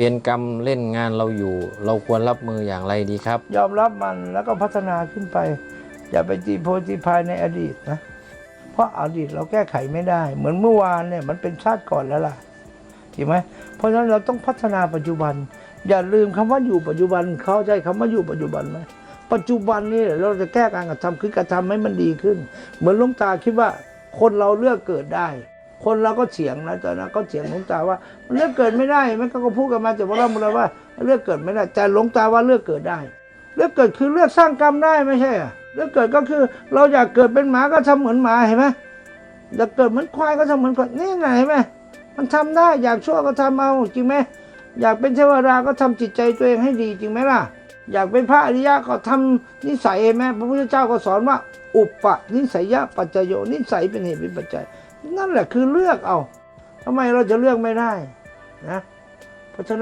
เวรกรรมเล่นงานเราอยู่ เราควรรับมืออย่างไรดีครับ ยอมรับมันแล้วก็พัฒนาขึ้นไป อย่าไปตีโพตีพายในอดีตนะ เพราะอดีตเราแก้ไขไม่ได้ เหมือนเมื่อวานเนี่ยมันเป็นชาติก่อนแล้วล่ะใช่ไหมเพราะฉะนั้นเราต้องพัฒนาปัจจุบัน อย่าลืมคำว่าอยู่ปัจจุบันเข้าใจคำว่าอยู่ปัจจุบันไหมปัจจุบันนี่เราจะแก้การกระทำคือกระทำให้มันดีขึ้น เหมือนลุงตาคิดว่าคนเราเลือกเกิดได้ คนเราก็เถียงนะตอนนั้นก็เถียงหลวงตาว่าเลือกเกิดไม่ได้มันก็พูดกันมาจากว่าเราเมื่อว่า เลือกเกิดไม่ได้แต่หลวงตาว่าเลือกเกิดได้ เลือกเกิดคือเลือกสร้างกรรมได้ไม่ใช่เหรอเลือกเกิดก็คือเราอยากเกิดเป็นหมาก็ทำเหมือนหมาเห็นไหมอยากเกิดเหมือนควายก็ทำเหมือนควายนี่ไงเห็นไหมมันทำได้อยากชั่วก็ทำเอาจริงไหมอยากเป็นเทวดาก็ทำจิตใจตัวเองให้ดีจริงไหมล่ะ อยากเป็นพระอริยะก็ทำนิสัยเห็นไหมพระพุทธเจ้าก็สอนว่า อุปปนิสัยยะปัจจโยนิสัยเป็นเหตุเป็นปัจจัย นั่นแหละคือเลือกเอาทำไมเราจะเลือกไม่ได้นะเพราะฉะนั้น